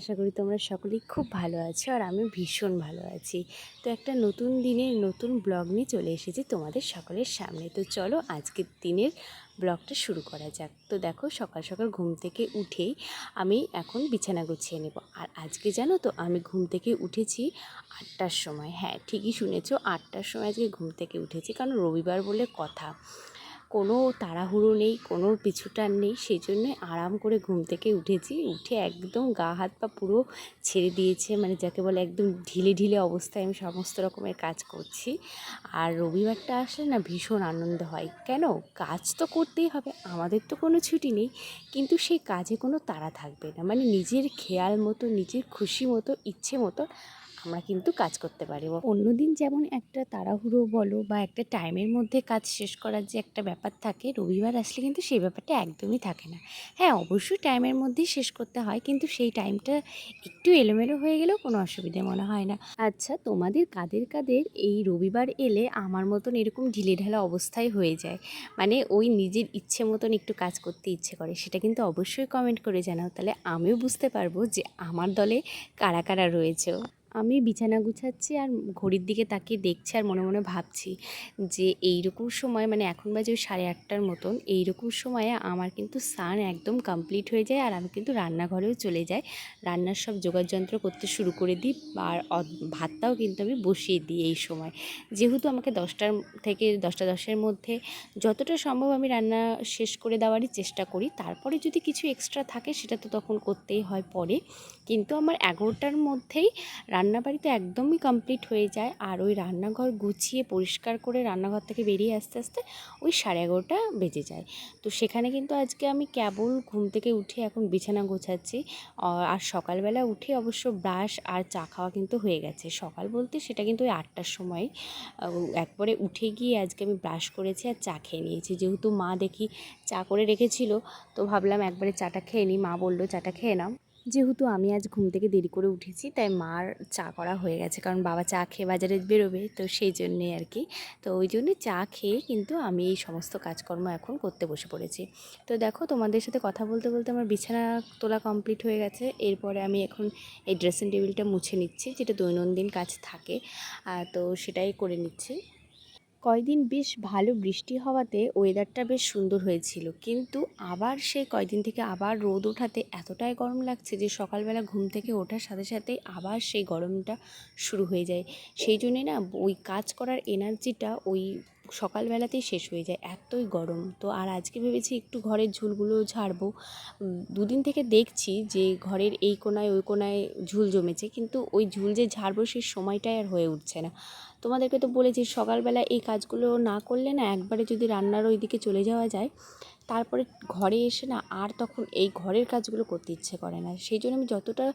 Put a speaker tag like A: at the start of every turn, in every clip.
A: আশা করি তোমরা সকলেই খুব ভালো আছো আর আমি ভীষণ ভালো আছি। তো একটা নতুন দিনের নতুন ব্লগ নিয়ে চলে এসেছি তোমাদের সকলের সামনে। তো চলো আজকের দিনের ব্লগটা শুরু করা যাক। তো দেখো সকাল সকাল ঘুম থেকে উঠেই আমি এখন বিছানা গুছিয়ে নেব। আর আজকে জানো তো আমি ঘুম থেকে উঠেছি আটটার সময়। হ্যাঁ ঠিকই শুনেছো, আটটার সময় আজকে ঘুম থেকে উঠেছি। কারণ রবিবার বলে কথা। কোনো তাড়াহুড়ো নেই, কোনো পিছুটান নেই। সেই জন্যে আরাম করে ঘুম থেকে উঠেছি। উঠে একদম গা, হাত, পা পুরো ছেড়ে দিয়েছে। মানে যাকে বলে একদম ঢিলে ঢিলে অবস্থায় আমি সমস্ত রকমের কাজ করছি। আর রবিবারটা আসলে না ভীষণ আনন্দ হয়। কেন? কাজ তো করতেই হবে। আমাদের তো কোনো ছুটি নেই। কিন্তু সেই কাজে কোনো তাড়া থাকবে না। মানে নিজের খেয়াল মতো, নিজের খুশি মতো, ইচ্ছে মতো আমরা কিন্তু কাজ করতে পারব অন্যদিন যেমন একটা তাড়াহুড়ো বলো বা একটা টাইমের মধ্যে কাজ শেষ করার যে একটা ব্যাপার থাকে, রবিবার আসলে কিন্তু সেই ব্যাপারটা একদমই থাকে না। হ্যাঁ অবশ্যই টাইমের মধ্যেই শেষ করতে হয়, কিন্তু সেই টাইমটা একটু এলোমেলো হয়ে গেলেও কোনো অসুবিধে মনে হয় না। আচ্ছা তোমাদের কাদের কাদের এই রবিবার এলে আমার মতন এরকম ঢিলেঢালা অবস্থায় হয়ে যায়? মানে ওই নিজের ইচ্ছে মতন একটু কাজ করতে ইচ্ছে করে, সেটা কিন্তু অবশ্যই কমেন্ট করে জানাও, তাহলে আমিও বুঝতে পারব যে আমার দলে কারা কারা রয়েছে আমি বিছানা গুছাচ্ছি আর ঘড়ির দিকে তাকিয়ে দেখছি আর মনে মনে ভাবছি যে এইরকম সময় মানে এখন বাজে ওই সাড়ে আটটার মতন, এইরকম সময়ে আমার কিন্তু স্নান একদম কমপ্লিট হয়ে যায় আর আমি কিন্তু রান্নাঘরেও চলে যাই। রান্নার সব যোগাযন্ত্র করতে শুরু করে দিই আর ভাতটাও কিন্তু আমি বসিয়ে দিই এই সময়। যেহেতু আমাকে দশটার থেকে দশটা দশের মধ্যে যতটা সম্ভব আমি রান্না শেষ করে দেওয়ারই চেষ্টা করি, তারপরে যদি কিছু এক্সট্রা থাকে সেটা তো তখন করতেই হয় পরে। কিন্তু আমার এগারোটার মধ্যেই রান্নাবাড়ি তো একদমই কমপ্লিট হয়ে যায়। আর ওই রান্নাঘর গুছিয়ে পরিষ্কার করে রান্নাঘর থেকে বেরিয়ে আসতে আসতে ওই সাড়ে এগারোটা বেজে যায়। তো সেখানে কিন্তু আজকে আমি কেবল ঘুম থেকে উঠে এখন বিছানা গোছাচ্ছি। আর সকালবেলা উঠে অবশ্য ব্রাশ আর চা খাওয়া কিন্তু হয়ে গেছে। সকাল বলতে সেটা কিন্তু ওই আটটার সময়। একবারে উঠে গিয়ে আজকে আমি ব্রাশ করেছি আর চা খেয়ে নিয়েছি। যেহেতু মা দেখি চা করে রেখেছিল, তো ভাবলাম একবারে চাটা খেয়ে নিই। মা বলল, চাটা খেয়ে নাও। যেহেতু আমি আজ ঘুম থেকে দেরি করে উঠেছি, তাই মার চা করা হয়ে গেছে। কারণ বাবা চা খেয়ে বাজারে বেরোবে, তো সেই জন্যে আর কি। তো ওই জন্যে চা খেয়ে কিন্তু আমি এই সমস্ত কাজকর্ম এখন করতে বসে পড়েছি। তো দেখো, তোমাদের সাথে কথা বলতে বলতে আমার বিছানা তোলা কমপ্লিট হয়ে গেছে। এরপরে আমি এখন এই ড্রেসিং টেবিলটা মুছে নিচ্ছি, যেটা দৈনন্দিন কাজ থাকে। তো সেটাই করে নিচ্ছি। কয়দিন বেশ ভালো বৃষ্টি হওয়াতে ওয়েদারটা বেশ সুন্দর হয়েছিল। কিন্তু আবার সেই কয়দিন থেকে আবার রোদ ওঠাতে এতটাই গরম লাগছে যে সকালবেলা ঘুম থেকে ওঠার সাথে সাথেই আবার সেই গরমটা শুরু হয়ে যায়। সেই জন্যে না ওই কাজ করার এনার্জিটা ওই সকালবেলাতেই শেষ হয়ে যায়, এতই গরম। তো আর আজকে ভেবেছি একটু ঘরের ঝুলগুলো ঝাড়বো। দুদিন থেকে দেখছি যে ঘরের এই কোনায় ওই কোনায় ঝুল জমেছে, কিন্তু ওই ঝুল যে ঝাড়বো সেই সময়টাই আর হয়ে উঠছে না। তোমাদেরকে তো বলেছি, সকালবেলা এই কাজগুলো না করলে না একবারে যদি রান্নার ওই দিকে চলে যাওয়া যায়, তারপরে ঘরে এসে না আর তখন এই ঘরের কাজগুলো করতে ইচ্ছে করে না। সেই জন্য আমি যতটা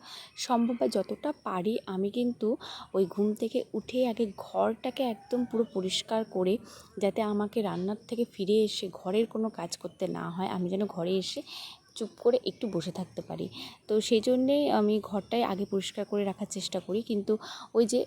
A: সম্ভব বা যতটা পারি, আমি কিন্তু ওই ঘুম থেকে উঠে আগে ঘরটাকে একদম পুরো পরিষ্কার করে, যাতে আমাকে রান্নার থেকে ফিরে এসে ঘরের কোনো কাজ করতে না হয়, আমি যেন ঘরে এসে চুপ করে একটু বসে থাকতে পারি। তো সেই জন্যেই আমি ঘরটাই আগে পরিষ্কার করে রাখার চেষ্টা করি। কিন্তু ওই যে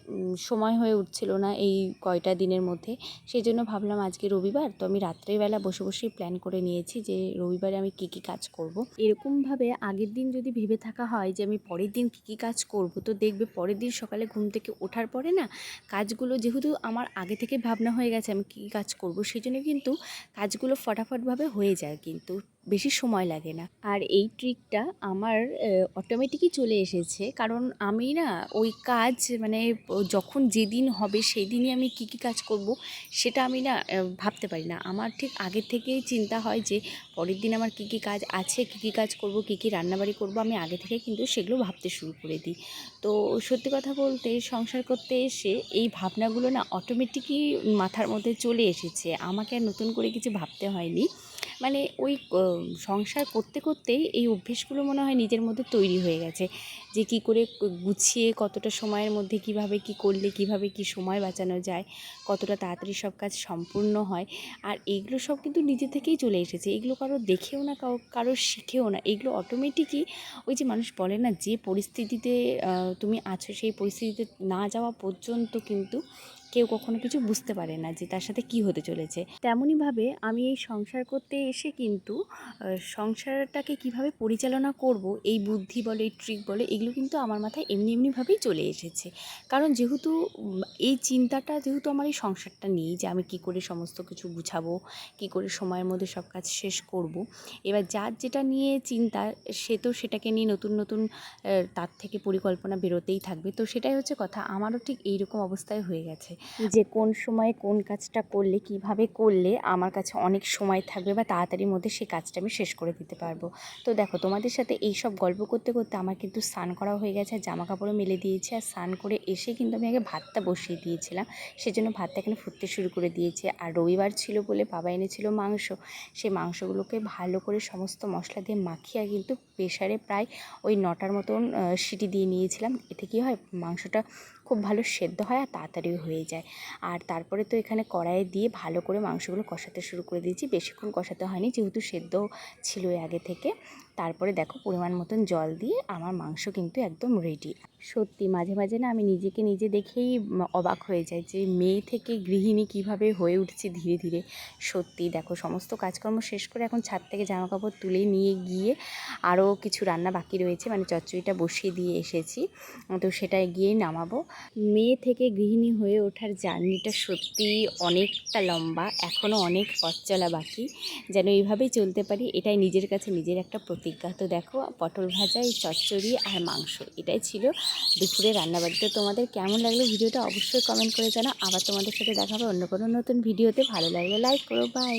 A: সময় হয়ে উঠছিল না এই কয়টা দিনের মধ্যে, সেই জন্য ভাবলাম আজকে রবিবার, তো আমি রাত্রেবেলা বসে বসেই প্ল্যান করে নিয়েছি যে রবিবারে আমি কী কী কাজ করব। এরকমভাবে আগের দিন যদি ভেবে থাকা হয় যে আমি পরের দিন কী কী কাজ করব, তো দেখবে পরের দিন সকালে ঘুম থেকে ওঠার পরে না, কাজগুলো যেহেতু আমার আগে থেকে ভাবনা হয়ে গেছে আমি কী কী কাজ করব, সেই জন্য কিন্তু কাজগুলো ফটাফটভাবে হয়ে যায় কিন্তু। বেশি সময় লাগে না। আর এই ট্রিকটা আমার অটোমেটিকই চলে এসেছে। কারণ আমি না, ওই কাজ মানে যখন যেদিন হবে সেই দিনই আমি কী কী কাজ করব, সেটা আমি না ভাবতে পারি না। আমার ঠিক আগের থেকেই চিন্তা হয় যে, পরের দিন আমার কী কী কাজ আছে, কী কী কাজ করব, কী কী রান্নাবাড়ি করব, আমি আগে থেকে কিন্তু সেগুলো ভাবতে শুরু করে দিই। তো সত্যি কথা বলতে, সংসার করতে এসে এই ভাবনাগুলো না অটোমেটিকই মাথার মধ্যে চলে এসেছে। আমাকে আর নতুন করে কিছু ভাবতে হয়নি। মানে ওই সংসার করতে করতেই এই অভ্যেসগুলো মনে হয় নিজের মধ্যে তৈরি হয়ে গেছে। যে কি করে গুছিয়ে কতটা সময়ের মধ্যে কীভাবে কি করলে, কীভাবে কি সময় বাঁচানো যায়, কতটা তাড়াতাড়ি সব কাজ সম্পূর্ণ হয়, আর এইগুলো সব কিন্তু নিজে থেকেই চলে এসেছে। এগুলো কারও দেখেও না কারও কারও শিখেও না। এগুলো অটোমেটিকই ওই যে মানুষ বলে না, যে পরিস্থিতিতে তুমি আছো সেই পরিস্থিতিতে না যাওয়া পর্যন্ত কিন্তু কেউ কখনো কিছু বুঝতে পারে না যে তার সাথে কি হতে চলেছে। তেমনইভাবে আমি এই সংসার করতে এসে কিন্তু সংসারটাকে কীভাবে পরিচালনা করব, এই বুদ্ধি বলে, এই ট্রিক বলে, এগুলো কিন্তু আমার মাথায় এমনি এমনিভাবেই চলে এসেছে। কারণ যেহেতু এই চিন্তাটা যেহেতু আমার এই সংসারটা নেই যে আমি কি করে সমস্ত কিছু গুছাবো, কি করে সময়ের মধ্যে সব কাজ শেষ করব, এবার যার যেটা নিয়ে চিন্তা, সে তো সেটাকে নিয়ে নতুন নতুন তার থেকে পরিকল্পনা বেরোতেই থাকবে। তো সেটাই হচ্ছে কথা, আমারও ঠিক এইরকম অবস্থায় হয়ে গেছে। যে কোন সময়ে কোন কাজটা করলে, কীভাবে করলে আমার কাছে অনেক সময় থাকবে বা তাড়াতাড়ির মধ্যে সেই কাজটা আমি শেষ করে দিতে পারব। তো দেখো, তোমাদের সাথে এই সব গল্প করতে করতে আমার কিন্তু স্নান করা হয়ে গেছে, আর জামা কাপড়ও মেলে দিয়েছি, আর স্নান করে এসে কিন্তু আমি আগে ভাতটা বসিয়ে দিয়েছিলাম। সেজন্য ভাতটা এখানে ফুটতে শুরু করে দিয়েছে। আর রবিবার ছিল বলে বাবা এনেছিল মাংস। সেই মাংসগুলোকে ভালো করে সমস্ত মশলা দিয়ে মাখিয়ে কিন্তু প্রেশারে প্রায় ওই নটার মতন সিটি দিয়ে নিয়েছিলাম। এতে কী হয়, মাংসটা খুব ভালো সেদ্ধ হয় আর তাড়াতাড়ি হয়ে যায়। আর তারপরে তো এখানে কড়াইয়ে দিয়ে ভালো করে মাংসগুলো কষাতে শুরু করে দিয়েছি। বেশিক্ষণ কষাতে হয়নি, যেহেতু সেদ্ধ ছিল আগে থেকে। তারপরে দেখো পরিমাণ মতন জল দিয়ে আমার মাংস কিন্তু একদম রেডি সত্যি মাঝে মাঝে না আমি নিজেকে নিজে দেখেই অবাক হয়ে যাই যে মেয়ে থেকে গৃহিণী কীভাবে হয়ে উঠছি ধীরে ধীরে। সত্যি দেখো সমস্ত কাজকর্ম শেষ করে এখন ছাদ থেকে জামা কাপড় তুলে নিয়ে গিয়ে আরও কিছু রান্না বাকি রয়েছে মানে চচ্চড়িটা বসিয়ে দিয়ে এসেছি। তো সেটা গিয়ে নামাবো। মেয়ে থেকে গৃহিণী হয়ে ওঠার জার্নিটা সত্যি অনেকটা লম্বা এখনও অনেক পথ চলা বাকি, যেন এইভাবেই চলতে পারি, এটাই নিজের কাছে নিজের একটা প্রতিজ্ঞা। তো দেখো পটল ভাজা এই চচ্চড়ি আর মাংস, এটাই ছিল দুপুরে রান্নাবাড়িতে তোমাদের কেমন লাগল ভিডিওটা অবশ্যই কমেন্ট করে জানাও। আবার তোমাদের সাথে দেখা হবে অন্য কোনো নতুন ভিডিওতে। ভালো লাগলে লাইক করো। বাই